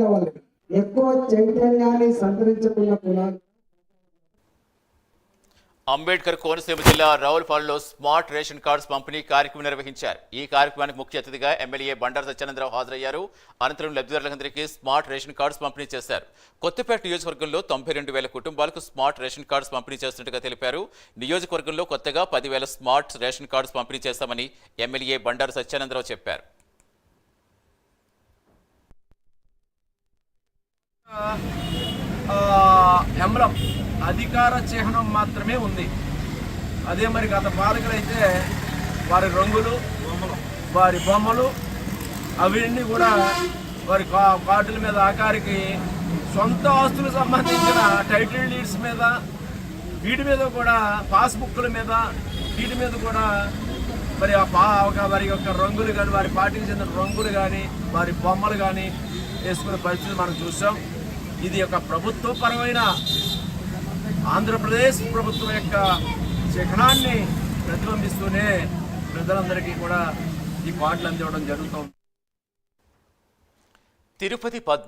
కలిగిన వాళ్ళు ఎక్కువ చైతన్యాన్ని సంతరించుకున్న కులాలు అంబేద్కర్ కోనసీమ జిల్లా రావులపాలెంలో స్మార్ట్ రేషన్ కార్డ్స్ పంపిణీ కార్యక్రమం నిర్వహించారు. ఈ కార్యక్రమానికి ముఖ్య అతిథిగా ఎమ్మెల్యే బండారు సత్యానందరావు హాజరయ్యారు. అనంతరం లబ్ధిదారులందరికీ స్మార్ట్ రేషన్ కార్డ్స్ పంపిణీ చేశారు. కొత్తపేట నియోజకవర్గంలో తొంభై రెండు వేల కుటుంబాలకు స్మార్ట్ రేషన్ కార్డ్స్ పంపిణీ చేస్తున్నట్టుగా తెలిపారు. నియోజకవర్గంలో కొత్తగా పదివేల స్మార్ట్ రేషన్ కార్డ్స్ పంపిణీ చేస్తామని ఎమ్మెల్యే బండారు సత్యానందరావు చెప్పారు. ఎంబ్లం అధికార చిహ్నం మాత్రమే ఉంది. అదే మరి గత పాలకులైతే వారి రంగులు వారి బొమ్మలు అవన్నీ కూడా వారి కా- కార్డుల మీద ఆకారికి సొంత ఆస్తులకు సంబంధించిన టైటిల్ డీడ్స్ మీద వీటి మీద కూడా పాస్బుక్ల మీద వీటి మీద కూడా మరి ఆ ఒక వారి యొక్క రంగులు కానీ వారి పార్టీకి చెందిన రంగులు కానీ వారి బొమ్మలు కానీ వేసుకునే పరిస్థితి మనం చూసాం. ఇది ఒక ప్రభుత్వపరమైన ఆంధ్రప్రదేశ్ ప్రభుత్వం యొక్క చిహ్నాన్ని ప్రతిబింబిస్తూనే ప్రజలందరికీ కూడా ఈ కార్డులు అందివ్వడం జరుగుతుంది. తిరుపతి పద్మ